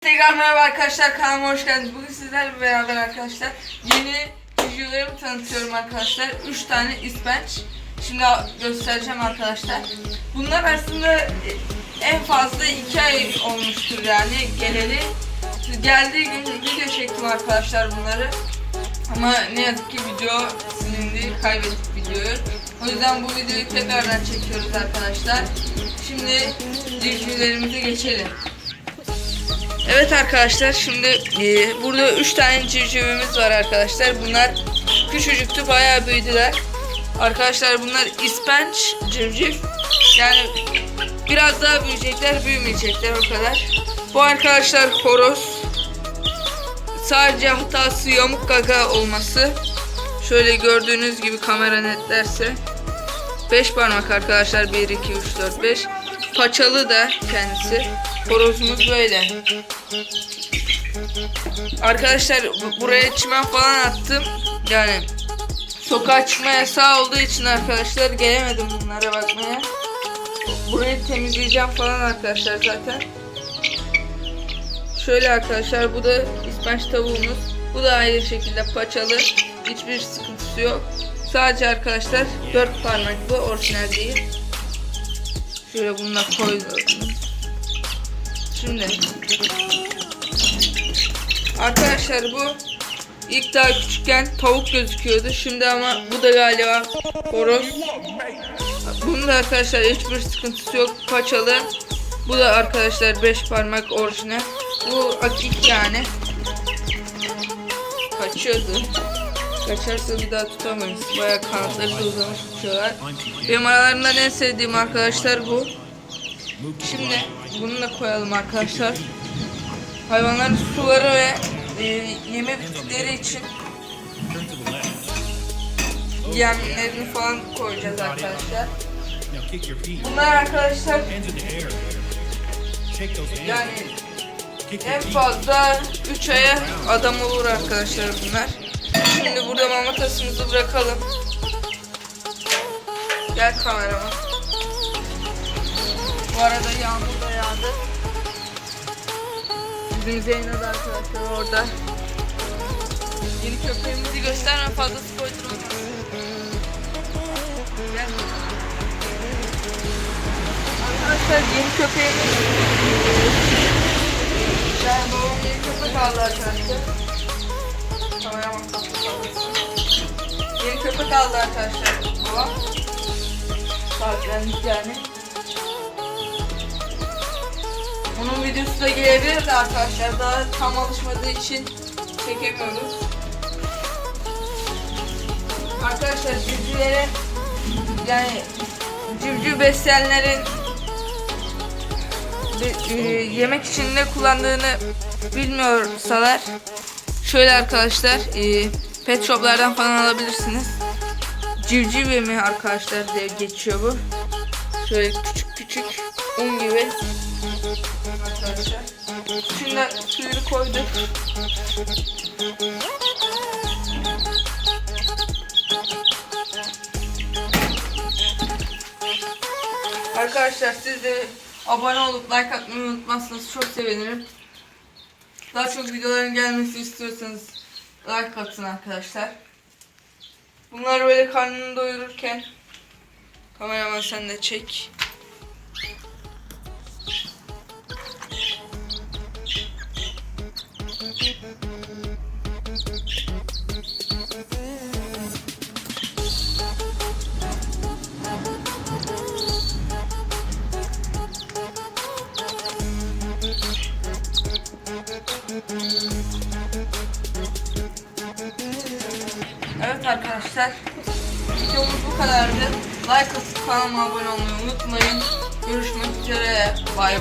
Tekrar merhaba arkadaşlar kanalıma hoş geldiniz. Bugün sizlerle beraber arkadaşlar yeni videolarımı tanıtıyorum arkadaşlar. 3 tane ispenç. Şimdi göstereceğim arkadaşlar. Bunlar aslında en fazla 2 ay olmuştur yani geleli. Geldiği gün video çektim arkadaşlar bunları. Ama ne yazık ki video silindi, kaybettik videoyu. O yüzden bu videoyu tekrardan çekiyoruz arkadaşlar. Şimdi civcivlerimize geçelim. Evet arkadaşlar şimdi e, burada 3 tane civcivimiz var arkadaşlar. Bunlar küçücüktü bayağı büyüdüler. Arkadaşlar bunlar ispenç civciv. Yani biraz daha büyüyecekler büyümeyecekler o kadar. Bu arkadaşlar horoz. Sadece hatası yamuk gaga olması. Şöyle gördüğünüz gibi kamera netlerse. 5 parmak arkadaşlar 1 2 3 4 5. Paçalı da kendisi. Horozumuz böyle. Arkadaşlar bu- buraya çimen falan attım. Yani sokağa çıkma yasağı olduğu için arkadaşlar gelemedim bunlara bakmaya. Burayı temizleyeceğim falan arkadaşlar zaten. Şöyle arkadaşlar bu da ispenç tavuğumuz. Bu da aynı şekilde paçalı. Hiçbir sıkıntısı yok. Sadece arkadaşlar 4 parmaklı orijinal değil. Şöyle bunu da koydum. Şimdi Arkadaşlar bu ilk daha küçükken tavuk gözüküyordu. Şimdi ama bu da galiba horoz. Bunun da arkadaşlar hiçbir sıkıntısı yok. Paçalı. Bu da arkadaşlar 5 parmak orijinal. Bu akik yani. Kaçıyordu. Kaçarsa bir daha tutamayız. Bayağı kanatları da uzamış uçuyorlar. Benim aralarından en sevdiğim arkadaşlar bu. Şimdi bunu da koyalım arkadaşlar. Hayvanların suları ve e, yeme bittikleri için yemlerini falan koyacağız arkadaşlar. Bunlar arkadaşlar yani en fazla 3 aya adam olur arkadaşlar bunlar. Şimdi burada mama tasımızı bırakalım. Gel kamerama. Bu arada yağmur da yağdı. Bizim Zeynep arkadaşlar orada. Yeni köpeğimizi gösterme fazla spoiler. Gel. Arkadaşlar yeni köpeğimiz yani babam yeni köpek aldı arkadaşlar. Kapı kaldırsın. Yeni köpek aldı arkadaşlar babam. Sahiplendik yani. Onun videosu da gelebilir arkadaşlar. Daha tam alışmadığı için çekemiyoruz. Arkadaşlar civcivlere yani civciv besleyenlerin e, yemek için ne kullandığını bilmiyorsalar şöyle arkadaşlar e, pet shoplardan falan alabilirsiniz. Civciv yemi arkadaşlar diye geçiyor bu. Şöyle küçük küçük un gibi arkadaşlar. Şimdi suyunu koyduk. Arkadaşlar siz de abone olup like atmayı unutmazsanız çok sevinirim. Daha çok videoların gelmesi istiyorsanız like atın arkadaşlar. Bunlar böyle karnını doyururken kameraman sen de çek. Evet arkadaşlar. Videomuz bu kadardı. Like atıp kanalıma abone olmayı unutmayın. Görüşmek üzere. Bay bay.